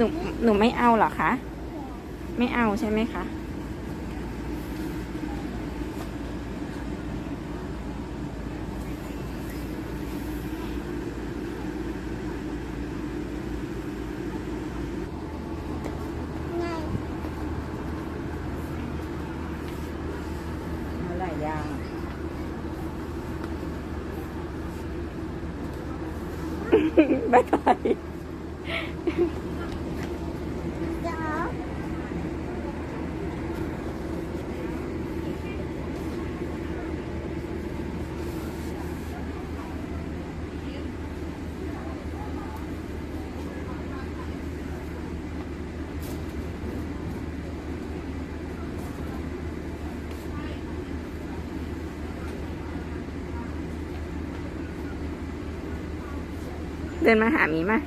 หนูหนูไม่เอาเหรอคะ ไม่เอาใช่ไหมคะ ไง เมื่อไหร่ยัง บายบาย เดี๋ยว เดินมาหามีมา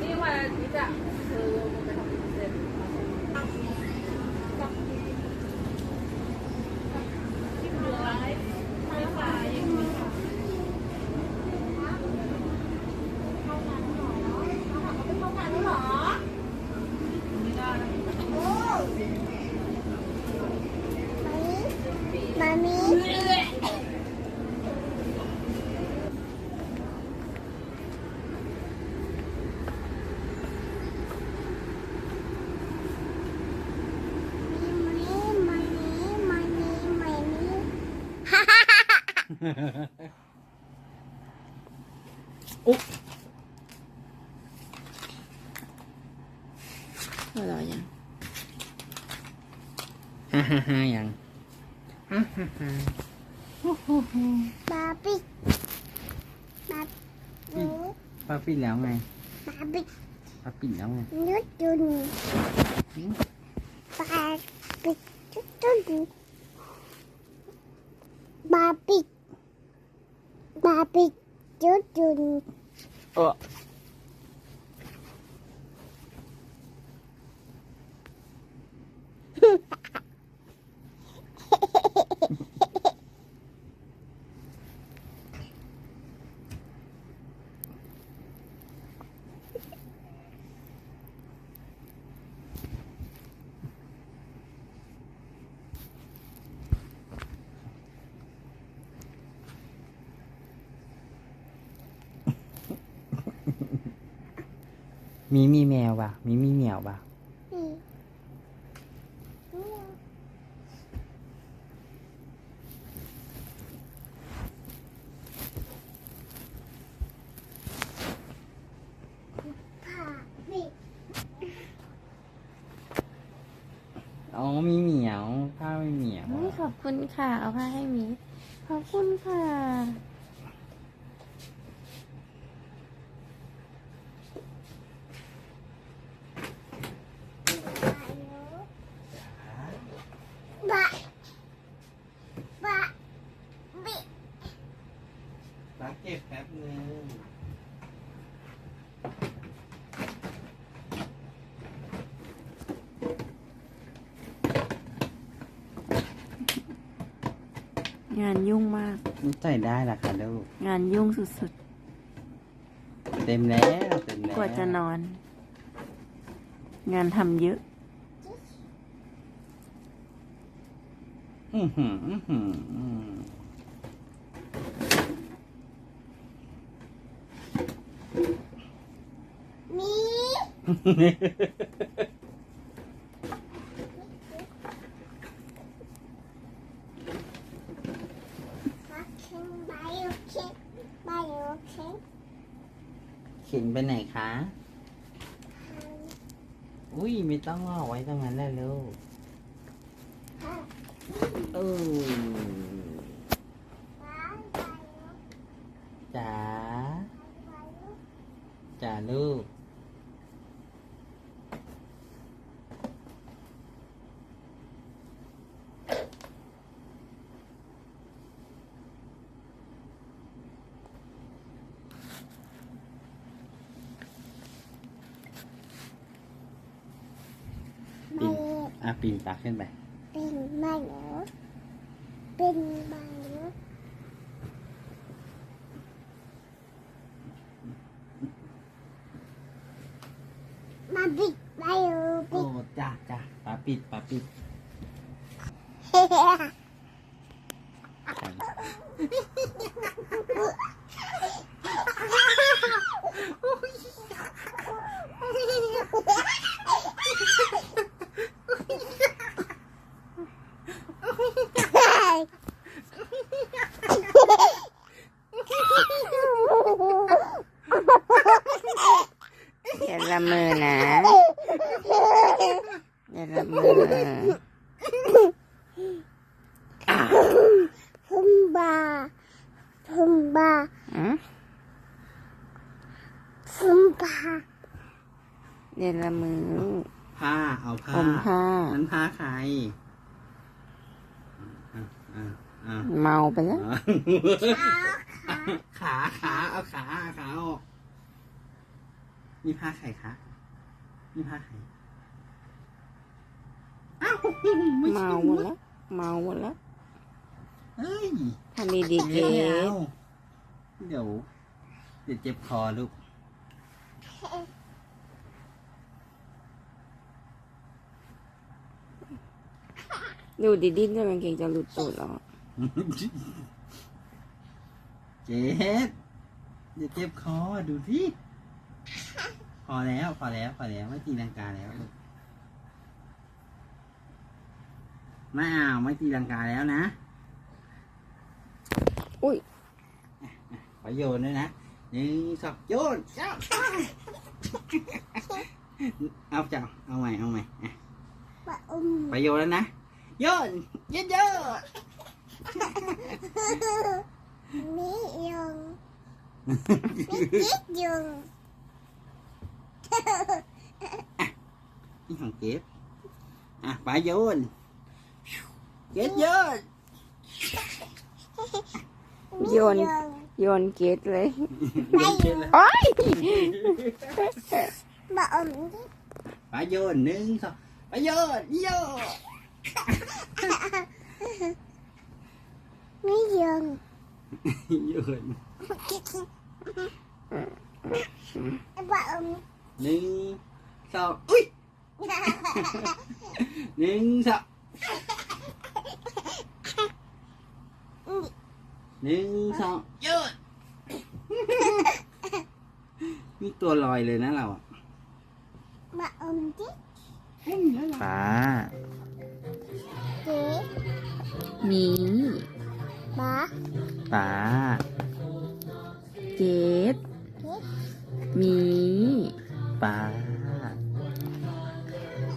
นี่วันอาทิตย์อะคือมันจะทำเป็นเซ็นไม่ได้นะ โอ้มามีมามีมามีมามีมามีมามีฮ่าฮ่าฮ่า ฮ่าหัวเราะยังฮ่าฮ่าฮ่ายังฮ่าฮ่าฮ่า บาร์บี้บาร์บี้ ป้าปิดแล้วไง บาร์บี้ ป้าปิดแล้วไง นุดจุนบาร์บี้จุดจุนบาร์บี้บาร์บี้จุดจุน เออ มีมีแมวป่ะ มีมีเหมียวป่ะอ๋อ มีเหมียวข้าไม่เหมียวขอบคุณค่ะ เอาผ้าให้หมี ขอบคุณค่ะ บะบะบิ รัก เก็บแป๊บนึงงานยุ่งมากนี่ใส่ได้ละค่ะลูก งานยุ่งสุดเต็มแล้ว เต็มแล้วๆ กว่าจะนอน งานทำเยอะ อือหืออื้อหืออื้อ มี หือ ฮัก เข็นไปไหนคะ อุ้ยไม่ต้องเอาไว้ตรงนั้นแหละลูกเออจ๋าจ๋าลูก อะปีนปากขึ้นไป เป็นมาหนูเป็นมาหนูมาบิดไปอยู่ โอ้จ้าจ้าปาปิดปาปิด บิด อย่าละเมอนะอย่าละเมอ พุมบาพุมบา อืม พุมบา อย่าละเมอ ผ้าเอาผ้า อมผ้า นั้นผ้าใครอะอะอะ เมาไปแล้ว อะ ขาขาเอาขาขาออกนี่ผ้าใครคะนี่ผ้าใครอ้าวไม่ใช่เมาหมดแล้วเมาหมดแล้วเฮ้ยทำดีๆเกไม่ดเอาเดี๋ยวเดี๋ยวเจ็บคอลูกดูดิดิ้นจนกางเกงจะหลุดตูดแล้วอะ เจ็บเดี๋ยวเจ็บคอดูสิพอแล้วพอแล้วพอแล้วไม่ตีลังกาแล้วลูกไม่เอาไม่ตีลังกาแล้วนะ อุ้ยขอโยนด้วยนะหนึ่งสองโยนเจ้าเอาเจ้าเอาใหม่เอาใหม่อะปะอุ้มไปโยนแล้วนะโยนเยอะเยอะมียงมีจิ๊กยงนี่ของเก็บอะไปโยนเก็บโยนโยนโยน เยโยนเลยโอ้ยปะอุ้ยนหนึ่งสองไปโยนนมียงโยนปะอุ้มหนึ่งสองอุ้ยหนึ่งสองหนึ่งสองโยนมีตัวลอยเลยนะเราอะปะอุ้มจิป้าเจ๊มี ปะป้าเกดเจ๊หมีป้า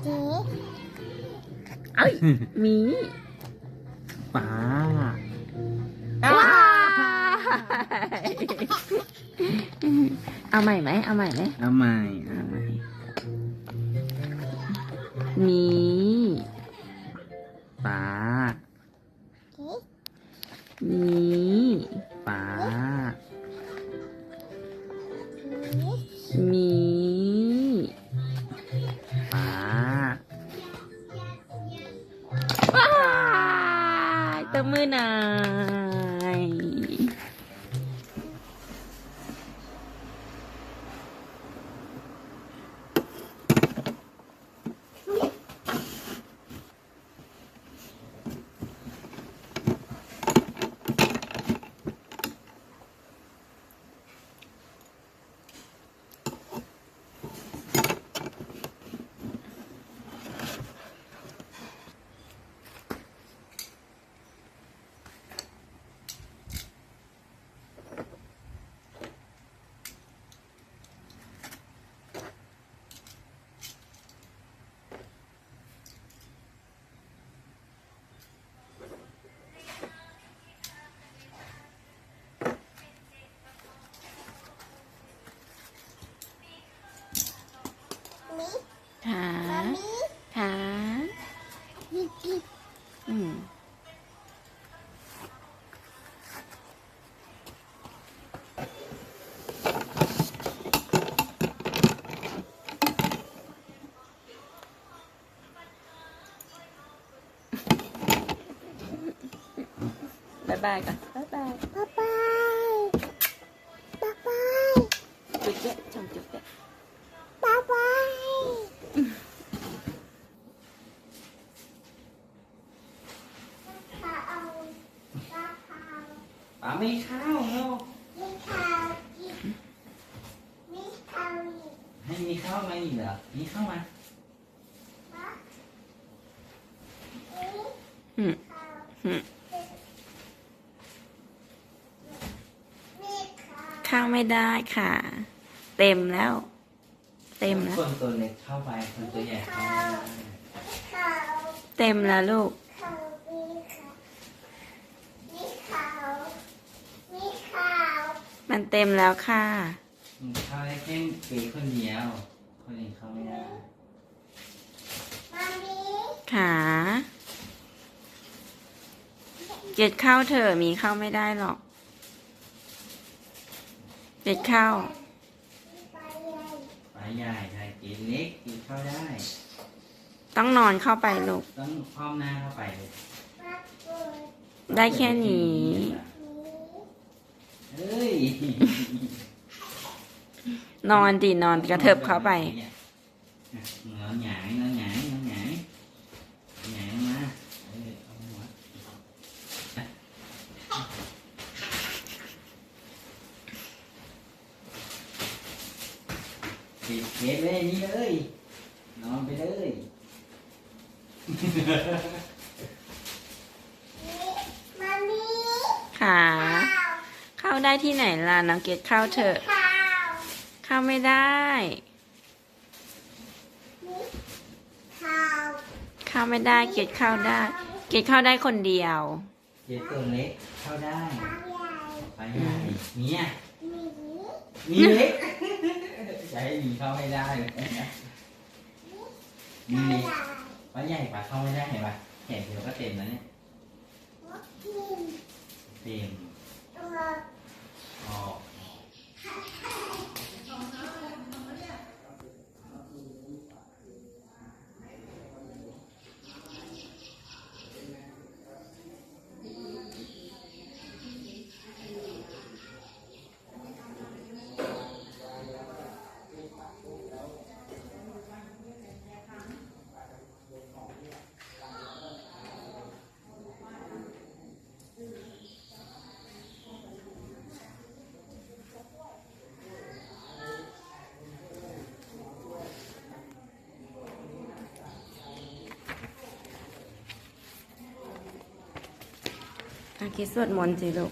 เจ๊เอ้ยหมีป้าว้ายเอาใหม่ไหมเอาใหม่ไหมเอาใหม่เอาใหม่หมีป้า ตบมือหน่อย ขาขาอืมบ๊ายบายก่อนบ๊ายบาย ไม่ได้ค่ะ เต็มแล้ว เต็มแล้ว คนตัวเล็กเข้าไป คนตัวใหญ่เข้าไม่ได้ข้าวเต็มแล้วลูกข้าวมีข้าวมีข้าวมีข้าวมันเต็มแล้วค่ะอืมเข้าได้แค่ปีคนเดียว คนอื่นเข้าไม่ได้มามีขาเจ็ดข้าวเถอะมีข้าวไม่ได้หรอก เจ็ดข้าว ไปใหญ่ป๋าใหญ่ใช่กินเล็กกินข้าวได้ ต้องนอนเข้าไปลูก ต้องพร้อมหน้าเข้าไปเลยมาเปิดได้แค่นี้นี้ เฮ้ยนอนดินอนกระเถิบเข้าไปนอนหงายนอนหงายนอนหงายหงายมาเออเอาหัว ปิดเกมเลยนี่เลย นอนไปเลย มามีขาข้าวเข้าได้ที่ไหนล่ะน้องเกดเข้าเถอะ ข้าวเข้าไม่ได้ มีข้าวเข้าไม่ได้เกดเข้าได้ เกดเข้าได้คนเดียว เจ็ดตัวเล็กเข้าได้ปลาใหญ่ไปใหญ่เนี่ยมี มีเล็ก จะให้มีเข้าไม่ได้เลยปมีลาใหญ่เล็กปลาใหญ่ปลาเข้าไม่ได้เห็นปะแขนเดียวก็เต็มแล้วเนี่ยมดกินเต็มตัวออก อาคิดสวดมนต์สิลูก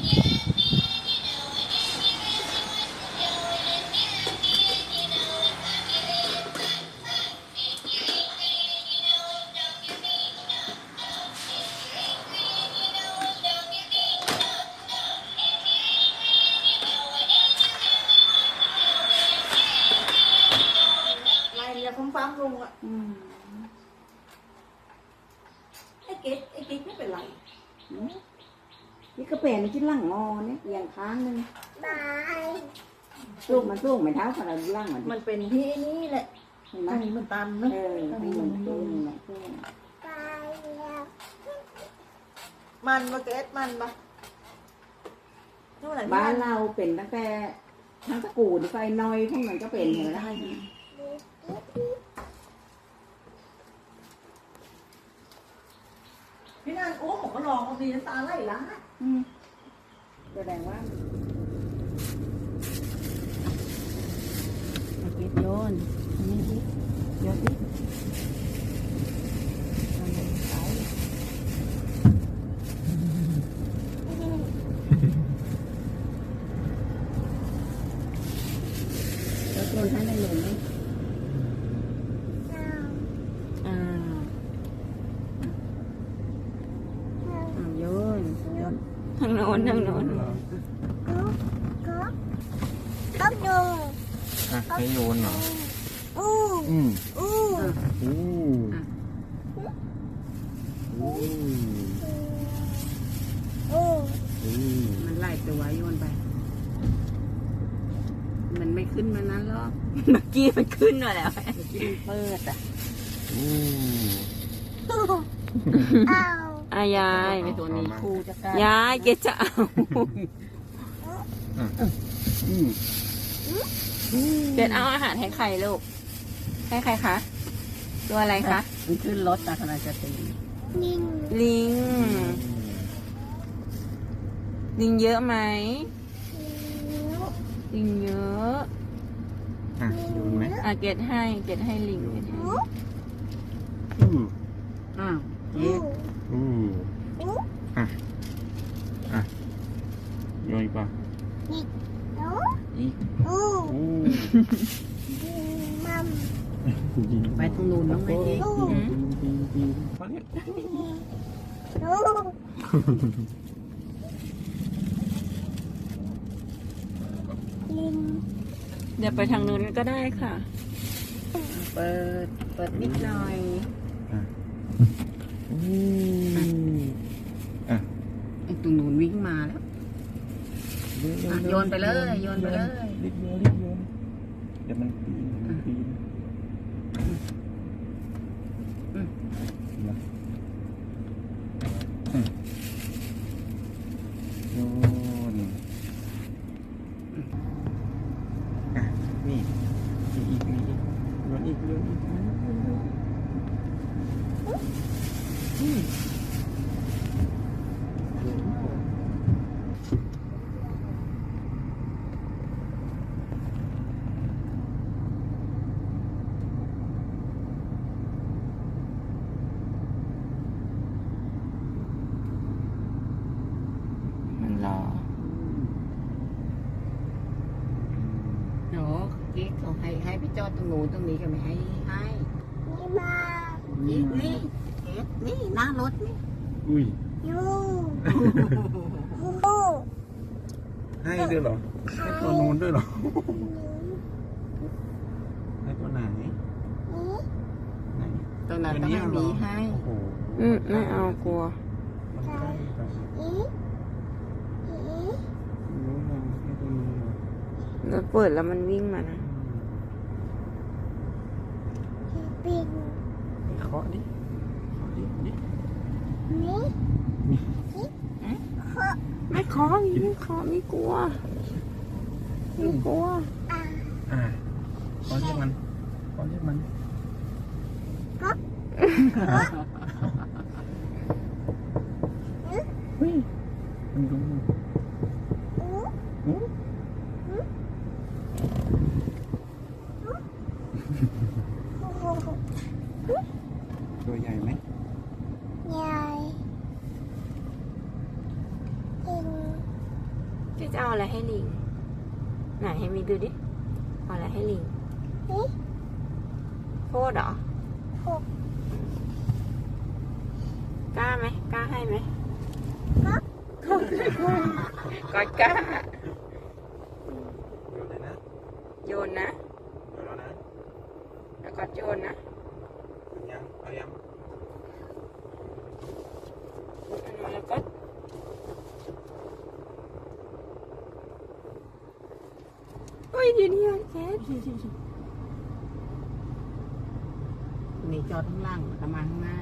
หนึงบายลูกมันสู้ไม่เท้าขนาดล่างมันมันเป็นที่นี่แหละเห็นไหมอันนี้มันตันเนอะเออให้มันสู้นี่แหละสู้บายแล้วมันมาเกตมันปะนู่นไหนบ้านเราเป็นตั้งแต่ทั้งตระกูลไฟน้อยพวกนั้นก็เป็นเห็นไหมล่ะพี่นันโอ้ผมก็ลองเอาดีน้ำตาไหลละอืม แสดงว่าเอาเก็บโยนอันนี่สิโยนสิเอาลงไปแล้วโยนให้ได้เลยไหมอ่าเอาโยนโยน ทางโน้นทางโน้น ก็ก็ก็ดู อะให้โยนเหรอ อู้ อืม อู้ อู้อู้ อู้ อู้ มันไล่ตัวโยนไป มัน ไม่ขึ้นมานั้นหรอกเมื่อกี้มันขึ้นมาแล้วกินเปิดอะอู้เอาอายายไอตัวนี้ครูจะกล้ายายเกดจะเอาอืมเกดเอาอาหารให้ใครลูกให้ใครคะตัวอะไรคะมันขึ้นรถตาคณะจะตีนิ่งลิง ลิงเยอะไหม ลิงเยอะอะโยนไหมอะเกดให้เกดให้ลิงเกดให้อู้อ้าวเจ๊อู้อู้อู้อะโยนอีกป่ะอู้อีกอู้อู้มัมไปตรงนู้นน้องไม่ดีอู้ปีนปีนปีนเขาเรียก อู้ลิ งเดี๋ยวไปทางนู้นก็ได้ค่ะ เปิด เปิดนิดหน่อยอู้อะไอ้ตรงนู้นวิ่งมาแล้วอะโยนไปเลย โยนไปเลย รีบโยนรีบโยนเดี๋ยวมันปีนมันปีน อืม มาอืมโยนอะนี่มีอีกมีอีกโยนอีกโยนอีกอืมโยนอีก มันรอ เนาะ กิ๊กเขาให้ให้ไปจอดตรงนู้นตรงนี้ก็ไม่ให้ให้นี่มานี่นี่เอ๊ะนี่หน้ารถนี่อุ้ยยูให้ด้วยเหรอให้ตัวนู้นด้วยเหรอให้ตัวไหนนี่ไหนตรงนั้นต้องให้มีให้อืมไม่เอากลัวมันใกล้อีอีนู้นนะให้ตัวนูนแล้วเปิดแล้วมันวิ่งมานะ ปิงไปเคาะดิเคาะดิดินี่ไม่ขอไม่ขอไม่กลัวไม่กลัวอ่าอ่าเคาะเรียกมันเคาะเรียกมันเฮ้ยมันดู อู้ อู้ตัวใหญ่ไหม ใหญ่ปิง จะจะเอาอะไรให้ลิง ไห นให้มีดูดิเอาอะไรให้ลิงนี่โคตรเหรอหกกล้าไหมกล้าให้ไหมครับก็กล้า โยนเลยนะ โยนนะ โยนแล้วนะ แล้วก็โยนนะ ยังเอายัง แล้วก็ ไม่ยืน เฮียเกดนี่จอดข้างล่างกับมาข้างหน้า